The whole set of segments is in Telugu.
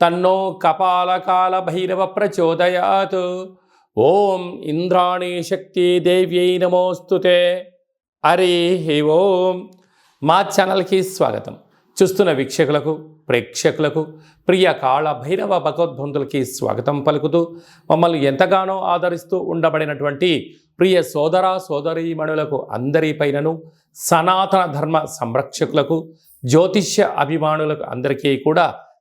తన్నో కపాలకాల భైరవ ప్రచోదయాత్ ఓం ఇంద్రాణి శక్తి దేవ్యై నమోస్తుతే హరి ఓం. మా ఛానల్కి స్వాగతం. చూస్తున్న వీక్షకులకు ప్రేక్షకులకు ప్రియ కాళ భైరవ భగవద్బంధులకి స్వాగతం పలుకుతూ మమ్మల్ని ఎంతగానో ఆదరిస్తూ ఉండబడినటువంటి ప్రియ సోదర సోదరీమణులకు అందరిపైనను సనాతన ధర్మ సంరక్షకులకు జ్యోతిష్య అభిమానులకు అందరికీ కూడా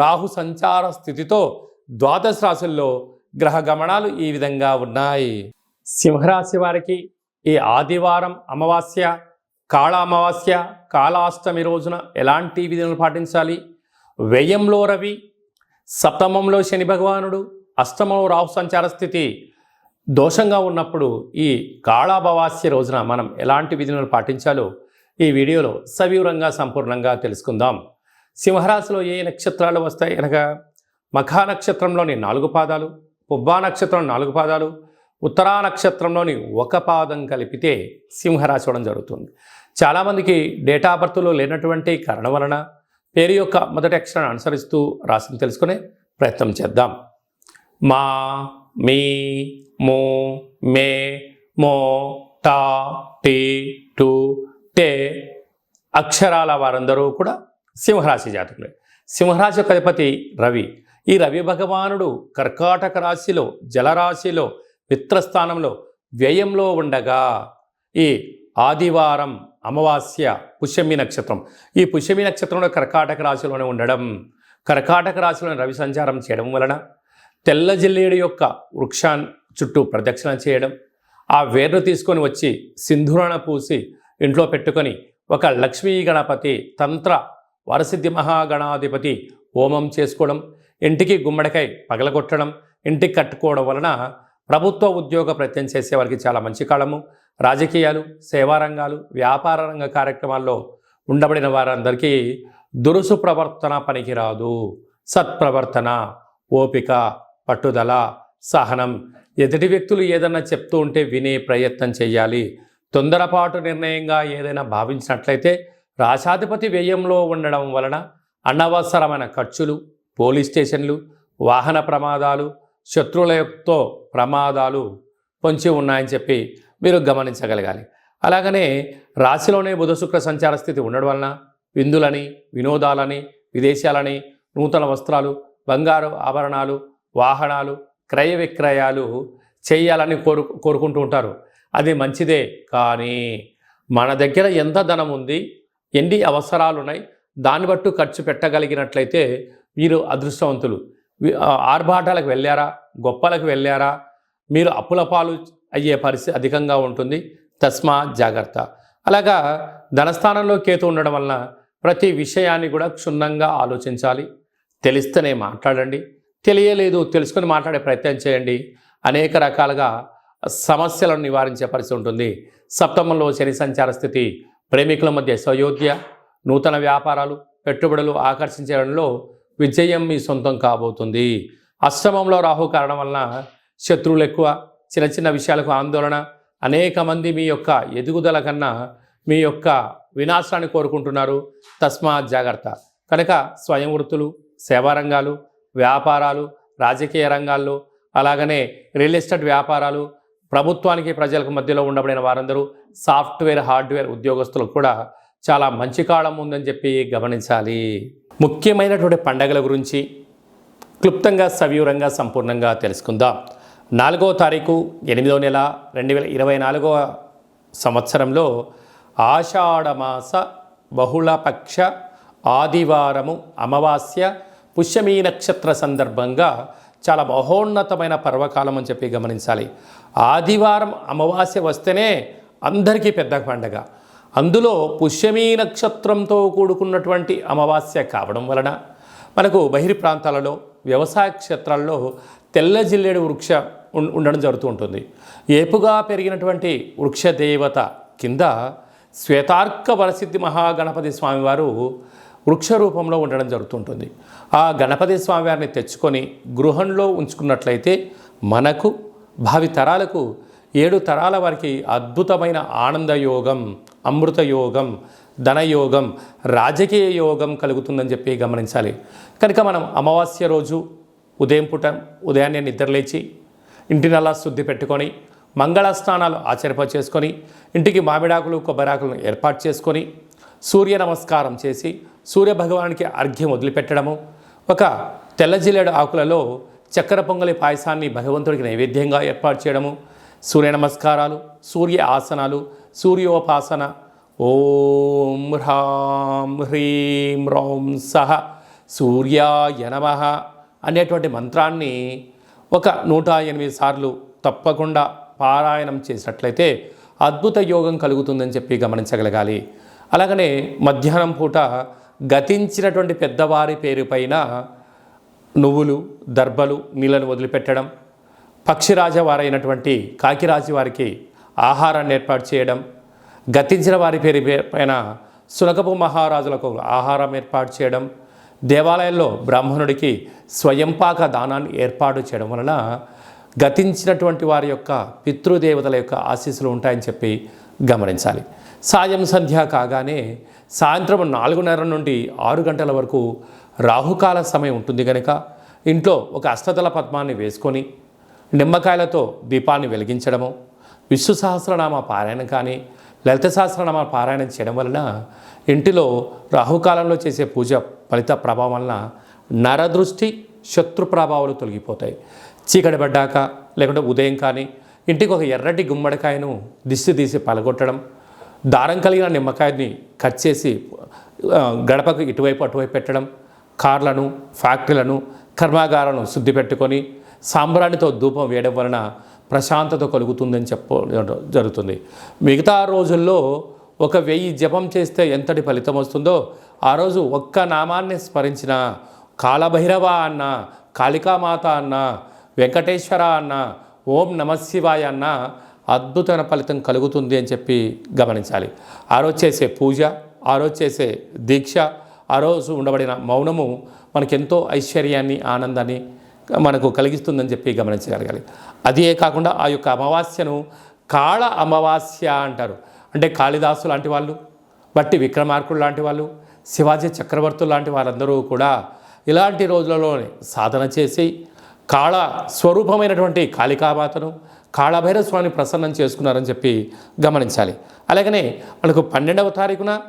రాహు సంచార స్థితితో ద్వాదశ రాశుల్లో గ్రహ గమనాలు ఈ విధంగా ఉన్నాయి. సింహరాశి వారికి ఈ ఆదివారం అమావాస్య కాళ అమావాస్య కాళాష్టమి రోజున ఎలాంటి విధులను పాటించాలి? వ్యయంలో రవి సప్తమంలో శని భగవానుడు అష్టమంలో రాహు సంచార స్థితి దోషంగా ఉన్నప్పుడు ఈ కాళాభవాస్య రోజున మనం ఎలాంటి విధులను పాటించాలో ఈ వీడియోలో సవివరంగా సంపూర్ణంగా తెలుసుకుందాం. సింహరాశిలో ఏ నక్షత్రాలు వస్తాయి? అనగా మఖా నక్షత్రంలోని నాలుగు పాదాలు పుబ్బా నక్షత్రం నాలుగు పాదాలు ఉత్తరా నక్షత్రంలోని ఒక పాదం కలిపితే సింహరాశి అవడం జరుగుతుంది. చాలామందికి డేటా బర్త్లో లేనటువంటి కారణం వలన పేరు యొక్క మొదటి అక్షరాన్ని అనుసరిస్తూ రాశిని తెలుసుకునే ప్రయత్నం చేద్దాం. మా మీ మో మే మో టా టీ టు టే అక్షరాల వారందరూ కూడా సింహరాశి జాతకులే. సింహరాశి యొక్క అధిపతి రవి. ఈ రవి భగవానుడు కర్కాటక రాశిలో జలరాశిలో మిత్రస్థానంలో వ్యయంలో ఉండగా ఈ ఆదివారం అమావాస్య పుష్యమి నక్షత్రం. ఈ పుష్యమి నక్షత్రంలో కర్కాటక రాశిలోనే ఉండడం కర్కాటక రాశిలోని రవి సంచారం చేయడం వలన తెల్ల జిల్లేడు యొక్క వృక్షాన్ చుట్టూ ప్రదక్షిణ చేయడం ఆ వేర్ను తీసుకొని వచ్చి సింధూరణ పూసి ఇంట్లో పెట్టుకొని ఒక లక్ష్మీ గణపతి తంత్ర వరసిద్ధి మహాగణాధిపతి హోమం చేసుకోవడం ఇంటికి గుమ్మడికాయ పగలగొట్టడం ఇంటికి కట్టుకోవడం వలన ప్రభుత్వ ఉద్యోగ ప్రత్యం చేసే వారికి చాలా మంచి కాలము. రాజకీయాలు సేవా రంగాలు వ్యాపార రంగ కార్యక్రమాల్లో ఉండబడిన వారందరికీ దురుసు ప్రవర్తన పనికిరాదు. సత్ప్రవర్తన ఓపిక పట్టుదల సహనం. ఎదుటి వ్యక్తులు ఏదన్నా చెప్తూ ఉంటే వినే ప్రయత్నం చేయాలి. తొందరపాటు నిర్ణయంగా ఏదైనా భావించినట్లయితే రాశాధిపతి వ్యయంలో ఉండడం వలన అనవసరమైన ఖర్చులు పోలీస్ స్టేషన్లు వాహన ప్రమాదాలు శత్రువులతో ప్రమాదాలు పొంచి ఉన్నాయని చెప్పి మీరు గమనించగలగాలి. అలాగనే రాశిలోనే బుధ శుక్ర సంచార స్థితి ఉండడం వలన విందులని వినోదాలని విదేశాలని నూతన వస్త్రాలు బంగారు ఆభరణాలు వాహనాలు క్రయ విక్రయాలు చేయాలని కోరు కోరుకుంటూ ఉంటారు. అది మంచిదే కానీ మన దగ్గర ఎంత ధనం ఉంది ఎన్ని అవసరాలు ఉన్నాయి దాన్ని బట్టు ఖర్చు పెట్టగలిగినట్లయితే మీరు అదృష్టవంతులు. ఆర్భాటాలకు వెళ్ళారా గొప్పలకు వెళ్ళారా మీరు అప్పుల పాలు అయ్యే పరిస్థితి అధికంగా ఉంటుంది. తస్మా జాగ్రత్త. అలాగా ధనస్థానంలో కేతు ఉండడం వలన ప్రతి విషయాన్ని కూడా క్షుణ్ణంగా ఆలోచించాలి. తెలిస్తేనే మాట్లాడండి. తెలియలేదు తెలుసుకొని మాట్లాడే ప్రయత్నం చేయండి. అనేక రకాలుగా సమస్యలను నివారించే పరిస్థితి ఉంటుంది. సప్తమంలో శని సంచార స్థితి ప్రేమికుల మధ్య సయోధ్య నూతన వ్యాపారాలు పెట్టుబడులు ఆకర్షించడంలో విజయం మీ సొంతం కాబోతుంది. అష్టమంలో రాహు కారణం వలన శత్రువులు ఎక్కువ చిన్న చిన్న విషయాలకు ఆందోళన అనేక మంది మీ యొక్క ఎదుగుదల కన్నా మీ యొక్క వినాశాన్ని కోరుకుంటున్నారు. తస్మా జాగ్రత్త. కనుక స్వయం వృత్తులు సేవారంగాలు వ్యాపారాలు రాజకీయ రంగాల్లో అలాగనే రియల్ ఎస్టేట్ వ్యాపారాలు ప్రభుత్వానికి ప్రజలకు మధ్యలో ఉండబడిన వారందరూ సాఫ్ట్వేర్ హార్డ్వేర్ ఉద్యోగస్తులకు కూడా చాలా మంచి కాలం ఉందని చెప్పి గమనించాలి. ముఖ్యమైనటువంటి పండగల గురించి క్లుప్తంగా సవివరంగా సంపూర్ణంగా తెలుసుకుందాం. నాలుగవ తారీఖు ఎనిమిదవ నెల రెండు వేల ఇరవై నాలుగవ సంవత్సరంలో ఆషాఢమాస బహుళపక్ష ఆదివారము అమావాస్య పుష్యమీ నక్షత్ర సందర్భంగా చాలా మహోన్నతమైన పర్వకాలం అని చెప్పి గమనించాలి. ఆదివారం అమావాస్య వస్తేనే అందరికీ పెద్ద పండగ. అందులో పుష్యమీ నక్షత్రంతో కూడుకున్నటువంటి అమావాస్య కావడం వలన మనకు బహిరి ప్రాంతాలలో వ్యవసాయ క్షేత్రాల్లో తెల్ల జిల్లేడు వృక్ష ఉం- ఉండడం జరుగుతూ ఉంటుంది. ఏపుగా పెరిగినటువంటి వృక్ష దేవత కింద శ్వేతార్క వరసిద్ధి మహాగణపతి స్వామివారు వృక్ష రూపంలో ఉండడం జరుగుతుంటుంది ఆ గణపతి స్వామివారిని తెచ్చుకొని గృహంలో ఉంచుకున్నట్లయితే మనకు భావి తరాలకు ఏడు తరాల వారికి అద్భుతమైన ఆనందయోగం అమృతయోగం ధనయోగం రాజకీయ యోగం కలుగుతుందని చెప్పి గమనించాలి. కనుక మనం అమావాస్య రోజు ఉదయం పూట ఉదయాన్నే నిద్రలేచి ఇంటినల్లా శుద్ధి పెట్టుకొని మంగళ స్నానాలు ఆచరింప చేసుకొని ఇంటికి మామిడాకులు కొబ్బరాకులను ఏర్పాటు చేసుకొని సూర్య నమస్కారం చేసి సూర్య భగవానికి అర్ఘ్యం వదిలిపెట్టడము ఒక తెల్ల జిల్లేడు ఆకులలో చక్కెర పొంగలి పాయసాన్ని భగవంతుడికి నైవేద్యంగా ఏర్పాటు చేయడము సూర్య నమస్కారాలు సూర్య ఆసనాలు సూర్యోపాసన. ఓం హ్రాం హ్రీం రౌం సహ సూర్యాయ నమ అనేటువంటి మంత్రాన్ని ఒక నూట ఎనిమిది సార్లు తప్పకుండా పారాయణం చేసినట్లయితే అద్భుత యోగం కలుగుతుందని చెప్పి గమనించగలగాలి. అలాగనే మధ్యాహ్నం పూట గతించినటువంటి పెద్దవారి పేరు పైన నువ్వులు దర్భలు నీళ్ళను వదిలిపెట్టడం పక్షిరాజ వారైనటువంటి కాకిరాజు వారికి ఆహారాన్ని ఏర్పాటు చేయడం గతించిన వారి పేరు పే- పైన సునకపు మహారాజులకు ఆహారం ఏర్పాటు చేయడం దేవాలయంలో బ్రాహ్మణుడికి స్వయంపాక దానాన్ని ఏర్పాటు చేయడం వలన గతించినటువంటి వారి యొక్క పితృదేవతల యొక్క ఆశీస్సులు ఉంటాయని చెప్పి గమనించాలి. సాయం సంధ్య కాగానే సాయంత్రం నాలుగున్నర నుండి ఆరు గంటల వరకు రాహుకాల సమయం ఉంటుంది కనుక ఇంట్లో ఒక అష్టదళ పద్మాన్ని వేసుకొని నిమ్మకాయలతో దీపాన్ని వెలిగించడము విష్ణు సహస్రనామ పారాయణం కానీ లలిత సహస్రనామ పారాయణం చేయడం వలన ఇంటిలో రాహుకాలంలో చేసే పూజ ఫలిత ప్రభావం వలన నరదృష్టి శత్రు ప్రభావాలు తొలగిపోతాయి. చీకటి పడ్డాక లేకుంటే ఉదయం కానీ ఇంటికి ఒక ఎర్రటి గుమ్మడికాయను దిష్టి తీసి పలగొట్టడం దారం కలిగిన నిమ్మకాయని కట్ చేసి గడపకు ఇటువైపు అటువైపు పెట్టడం కార్లను ఫ్యాక్టరీలను కర్మాగారాలను శుద్ధి పెట్టుకొని సాంబ్రాణితో ధూపం వేయడం వలన ప్రశాంతత కలుగుతుందని చెప్ప జరుగుతుంది. మిగతా రోజుల్లో ఒక వెయ్యి జపం చేస్తే ఎంతటి ఫలితం వస్తుందో ఆ రోజు ఒక్క నామాన్ని స్మరించిన కాలభైరవ అన్న కాళికామాత అన్న వెంకటేశ్వర అన్న ఓం నమశివాయ అన్న అద్భుతమైన ఫలితం కలుగుతుంది అని చెప్పి గమనించాలి. ఆ రోజు చేసే పూజ ఆ రోజు చేసే దీక్ష ఆ రోజు ఉండబడిన మౌనము మనకెంతో ఐశ్వర్యాన్ని ఆనందాన్ని మనకు కలిగిస్తుందని చెప్పి గమనించగలగాలి. అదే కాకుండా ఆ యొక్క అమావాస్యను కాళ అమావాస్య అంటారు. అంటే కాళిదాసు లాంటి వాళ్ళు బట్టి విక్రమార్కుడు లాంటి వాళ్ళు శివాజీ చక్రవర్తులు లాంటి వారందరూ కూడా ఇలాంటి రోజులలోనే సాధన చేసి కాళ స్వరూపమైనటువంటి కాళికామాతను కాళభైరవ స్వామిని ప్రసన్నం చేసుకున్నారని చెప్పి గమనించాలి. అలాగనే మనకు పన్నెండవ తారీఖున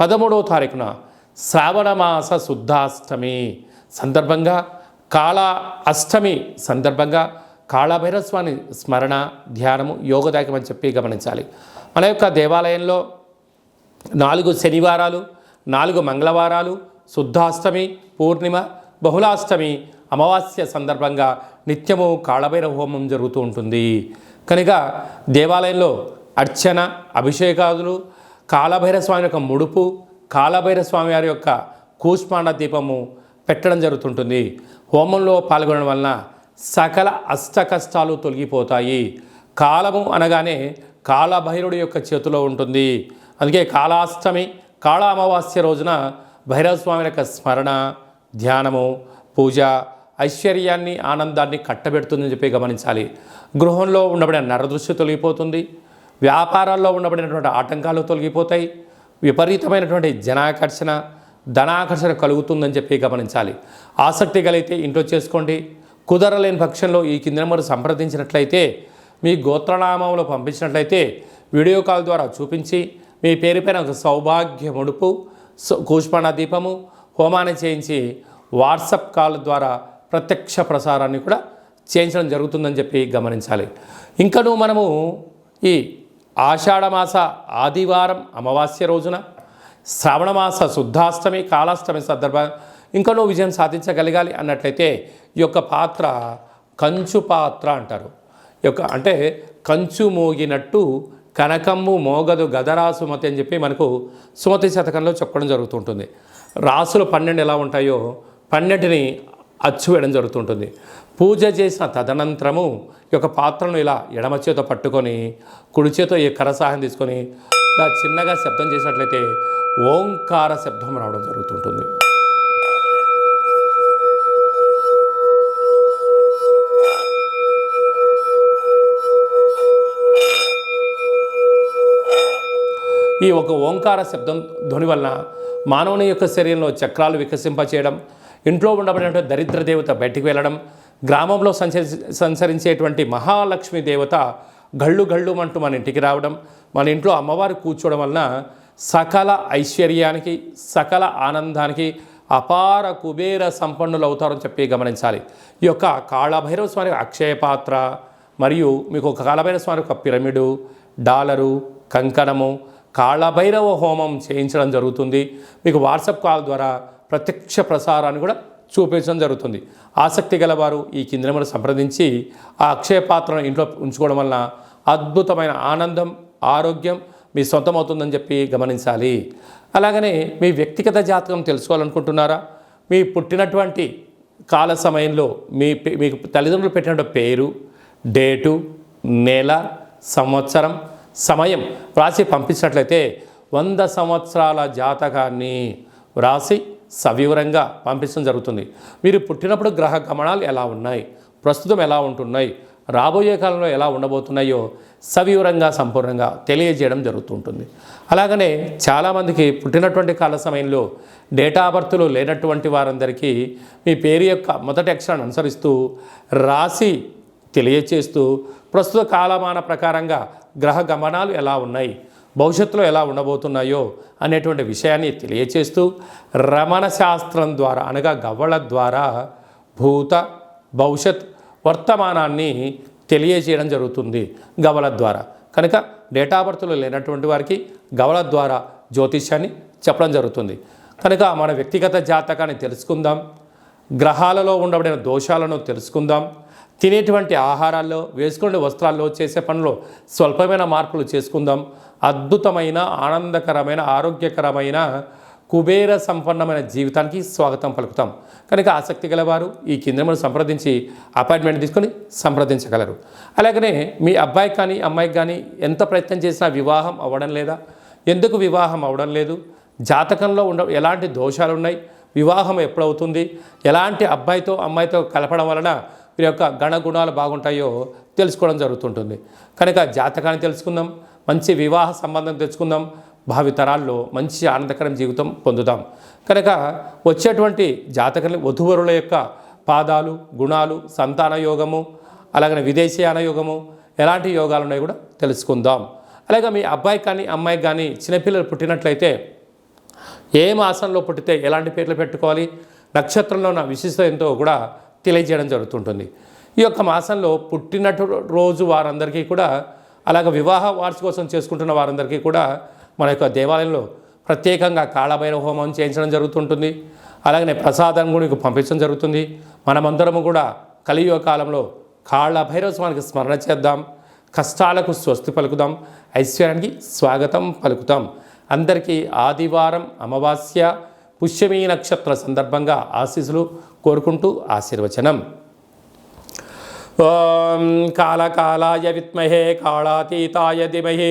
పదమూడవ తారీఖున శ్రావణ మాస శుద్ధాష్టమి సందర్భంగా కాళ అష్టమి సందర్భంగా కాళభైరస్వామి స్మరణ ధ్యానము యోగదాయకం అని చెప్పి గమనించాలి. మన యొక్క దేవాలయంలో నాలుగు శనివారాలు నాలుగు మంగళవారాలు శుద్ధాష్టమి పూర్ణిమ బహుళాష్టమి అమావాస్య సందర్భంగా నిత్యము కాళభైరవ హోమం జరుగుతూ ఉంటుంది. కనుక దేవాలయంలో అర్చన అభిషేకాదులు కాళభైరవ స్వామి యొక్క ముడుపు కాళభైరవ స్వామి వారి యొక్క కూష్మాండ దీపము పెట్టడం జరుగుతుంటుంది. హోమంలో పాల్గొనడం వలన సకల అష్ట కష్టాలు తొలగిపోతాయి. కాలము అనగానే కాళభైరుడి యొక్క చేతిలో ఉంటుంది. అందుకే కాళాష్టమి కాళ అమావాస్య రోజున భైరవస్వామి యొక్క స్మరణ ధ్యానము పూజ ఐశ్వర్యాన్ని ఆనందాన్ని కట్టబెడుతుందని చెప్పి గమనించాలి. గృహంలో ఉండబడిన నరదృష్టి తొలగిపోతుంది. వ్యాపారాల్లో ఉండబడినటువంటి ఆటంకాలు తొలగిపోతాయి. విపరీతమైనటువంటి జనాకర్షణ ధనాకర్షణ కలుగుతుందని చెప్పి గమనించాలి. ఆసక్తి కలిగితే ఇంట్లో చేసుకోండి. కుదరలేని పక్షంలో ఈ కింద నెంబర్ సంప్రదించినట్లయితే మీ గోత్రనామంలో పంపించినట్లయితే వీడియో కాల్ ద్వారా చూపించి మీ పేరుపైన ఒక సౌభాగ్య ముడుపు స- దీపము హోమాన్ని చేయించి వాట్సప్ కాల్ ద్వారా ప్రత్యక్ష ప్రసారాన్ని కూడా చేయించడం జరుగుతుందని చెప్పి గమనించాలి. ఇంకను మనము ఈ ఆషాఢమాస ఆదివారం అమావాస్య రోజున శ్రావణమాస శుద్ధాష్టమి కాళాష్టమి సందర్భంగా ఇంకనూ విజయం సాధించగలగాలి అన్నట్లయితే ఈ యొక్క పాత్ర కంచు పాత్ర అంటారు. ఈ యొక్క అంటే కంచు మోగినట్టు కనకమ్ము మోగదు గదరాసుమతి అని చెప్పి మనకు సుమతి శతకంలో చెప్పడం జరుగుతుంటుంది. రాసులు పన్నెండు ఎలా ఉంటాయో పన్నెండుని అచ్చు వేయడం జరుగుతుంటుంది. పూజ చేసిన తదనంతరము ఈ యొక్క పాత్రను ఇలా ఎడమ చేత పట్టుకొని కుడి చేతో ఈ కరసాహం తీసుకొని ఇలా చిన్నగా శబ్దం చేసినట్లయితే ఓంకార శబ్దం రావడం జరుగుతుంటుంది. ఈ ఒక ఓంకార శబ్దం ధ్వని వలన మానవుని యొక్క శరీరంలో చక్రాలు వికసింపచేయడం ఇంట్లో ఉండబడినటువంటి దరిద్ర దేవత బయటికి వెళ్ళడం గ్రామంలో సంచరి సంచరించేటువంటి మహాలక్ష్మి దేవత గళ్ళు గళ్ళు అంటూ మన ఇంటికి రావడం మన ఇంట్లో అమ్మవారు కూర్చోవడం వలన సకల ఐశ్వర్యానికి సకల ఆనందానికి అపార కుబేర సంపన్నులు అవుతారని చెప్పి గమనించాలి. ఈ యొక్క కాళభైరవ స్వామి అక్షయ పాత్ర మరియు మీకు ఒక కాళభైరవ స్వామి యొక్క పిరమిడు డాలరు కంకణము కాళభైరవ హోమం చేయించడం జరుగుతుంది. మీకు వాట్సాప్ కాల్ ద్వారా ప్రత్యక్ష ప్రసారాన్ని కూడా చూపించడం జరుగుతుంది. ఆసక్తి గలవారు ఈ కింది సంప్రదించి ఆ అక్షయ పాత్రను ఇంట్లో ఉంచుకోవడం వలన అద్భుతమైన ఆనందం ఆరోగ్యం మీ సొంతం అవుతుందని చెప్పి గమనించాలి. అలాగనే మీ వ్యక్తిగత జాతకం తెలుసుకోవాలనుకుంటున్నారా? మీ పుట్టినటువంటి కాల సమయంలో మీ పే- మీకు తల్లిదండ్రులు పెట్టిన పేరు డేటు నెల సంవత్సరం సమయం వ్రాసి పంపించినట్లయితే వంద సంవత్సరాల జాతకాన్ని వ్రాసి సవివరంగా పంపించడం జరుగుతుంది. మీరు పుట్టినప్పుడు గ్రహ గమనాలు ఎలా ఉన్నాయి? ప్రస్తుతం ఎలా ఉంటున్నాయి? రాబోయే కాలంలో ఎలా ఉండబోతున్నాయో సవివరంగా సంపూర్ణంగా తెలియజేయడం జరుగుతుంటుంది. అలాగనే చాలామందికి పుట్టినటువంటి కాల సమయంలో డేటా బర్త్లు లేనటువంటి వారందరికీ మీ పేరు యొక్క మొదటి అక్షరాన్ని అనుసరిస్తూ రాసి తెలియచేస్తూ ప్రస్తుత కాలమాన ప్రకారంగా గ్రహ గమనాలు ఎలా ఉన్నాయి భవిష్యత్తులో ఎలా ఉండబోతున్నాయో అనేటువంటి విషయాన్ని తెలియచేస్తూ రమణ శాస్త్రం ద్వారా అనగా గవ్వల ద్వారా భూత భవిష్యత్ వర్తమానాన్ని తెలియజేయడం జరుగుతుంది గవల ద్వారా. కనుక డేటా బర్త్లు లేనటువంటి వారికి గవల ద్వారా జ్యోతిష్యాన్ని చెప్పడం జరుగుతుంది. కనుక మన వ్యక్తిగత జాతకాన్ని తెలుసుకుందాం. గ్రహాలలో ఉండబడిన దోషాలను తెలుసుకుందాం. తినేటువంటి ఆహారాల్లో వేసుకునే వస్త్రాల్లో చేసే పనులు స్వల్పమైన మార్పులు చేసుకుందాం. అద్భుతమైన ఆనందకరమైన ఆరోగ్యకరమైన కుబేర సంపన్నమైన జీవితానికి స్వాగతం పలుకుతాం. కనుక ఆసక్తి గలవారు ఈ కేంద్రమును సంప్రదించి అపాయింట్మెంట్ తీసుకొని సంప్రదించగలరు. అలాగనే మీ అబ్బాయికి కానీ అమ్మాయికి కానీ ఎంత ప్రయత్నం చేసినా వివాహం అవ్వడం లేదా? ఎందుకు వివాహం అవ్వడం లేదు? జాతకంలో ఉండ ఎలాంటి దోషాలు ఉన్నాయి వివాహం ఎప్పుడవుతుంది? ఎలాంటి అబ్బాయితో అమ్మాయితో కలపడం వలన వీరి యొక్క గణగుణాలు బాగుంటాయో తెలుసుకోవడం జరుగుతుంటుంది. కనుక జాతకాన్ని తెలుసుకుందాం మంచి వివాహ సంబంధం తెచ్చుకుందాం భావితరాల్లో మంచి ఆనందకరం జీవితం పొందుతాం. కనుక వచ్చేటువంటి జాతకలు వధువరుల యొక్క పాదాలు గుణాలు సంతాన యోగము అలాగనే విదేశీయాన యోగము ఎలాంటి యోగాలు ఉన్నాయో కూడా తెలుసుకుందాం. అలాగే మీ అబ్బాయి కానీ అమ్మాయికి కానీ చిన్నపిల్లలు పుట్టినట్లయితే ఏ మాసంలో పుట్టితే ఎలాంటి పేర్లు పెట్టుకోవాలి నక్షత్రంలో ఉన్న విశిష్టత ఎంతో కూడా తెలియజేయడం జరుగుతుంటుంది. ఈ యొక్క మాసంలో పుట్టినటు రోజు వారందరికీ కూడా అలాగే వివాహ వార్షికోత్సవం చేసుకుంటున్న వారందరికీ కూడా మన యొక్క దేవాలయంలో ప్రత్యేకంగా కాళభైరవ హోమం చేయించడం జరుగుతుంటుంది. అలాగనే ప్రసాదం కూడా మీకు పంపించడం జరుగుతుంది. మనమందరము కూడా కలియుగ కాలంలో కాళ్ళ స్వామికి స్మరణ చేద్దాం. కష్టాలకు స్వస్తి పలుకుదాం. ఐశ్వర్యానికి స్వాగతం పలుకుతాం. అందరికీ ఆదివారం అమావాస్య పుష్యమీ నక్షత్ర సందర్భంగా ఆశీస్సులు కోరుకుంటూ ఆశీర్వచనం. ఓం కాళకాళాయ విత్మహే కాళాతీతాయ ధిమహే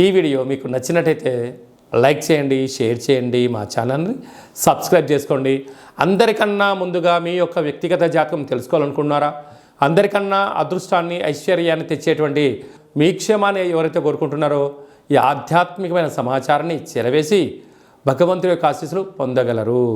ఈ వీడియో మీకు నచ్చినట్టయితే లైక్ చేయండి షేర్ చేయండి మా ఛానల్ని సబ్స్క్రైబ్ చేసుకోండి. అందరికన్నా ముందుగా మీ యొక్క వ్యక్తిగత జాతకం తెలుసుకోవాలనుకున్నారా అందరికన్నా అదృష్టాన్ని ఐశ్వర్యాన్ని తెచ్చేటువంటి మీ క్షేమాన్ని ఎవరైతే కోరుకుంటున్నారో ఈ ఆధ్యాత్మికమైన సమాచారాన్ని చెరవేసి భగవంతుడి యొక్క ఆశీస్సులు పొందగలరు.